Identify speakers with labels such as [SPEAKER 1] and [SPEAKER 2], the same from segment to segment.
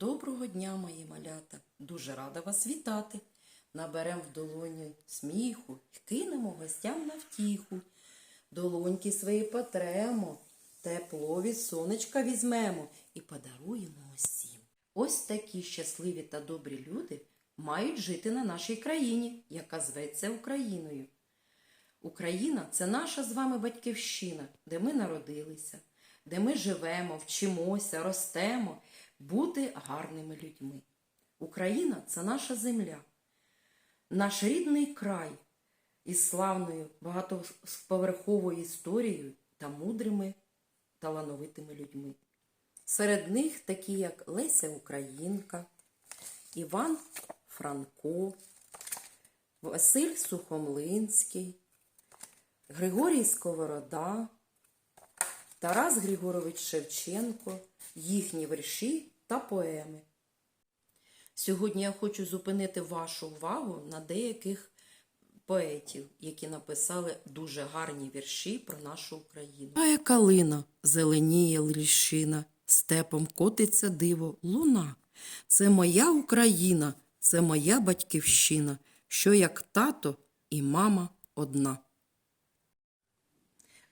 [SPEAKER 1] Доброго дня, мої малята! Дуже рада вас вітати. Наберем в долоні сміху і кинемо гостям на втіху. Долоньки свої потремо, тепло від сонечка візьмемо і подаруємо усім. Ось такі щасливі та добрі люди мають жити на нашій країні, яка зветься Україною. Україна це наша з вами батьківщина, де ми народилися, де ми живемо, вчимося, ростемо, бути гарними людьми. Україна це наша земля, наш рідний край із славною багатоповерховою історією та мудрими талановитими людьми. Серед них такі, як Леся Українка, Іван Франко, Василь Сухомлинський, Григорій Сковорода, Тарас Григорович Шевченко, їхні вірші та поеми. Сьогодні я хочу зупинити вашу увагу на деяких поетів, які написали дуже гарні вірші про нашу Україну. Тая калина, зеленіє ліщина, степом котиться диво, луна. Це моя Україна, це моя батьківщина, що як тато і мама одна.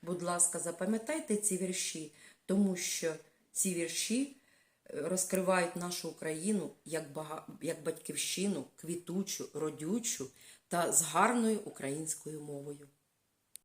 [SPEAKER 1] Будь ласка, запам'ятайте ці вірші, тому що ці вірші е, розкривають нашу Україну як, бага... як батьківщину, квітучу, родючу та з гарною українською мовою.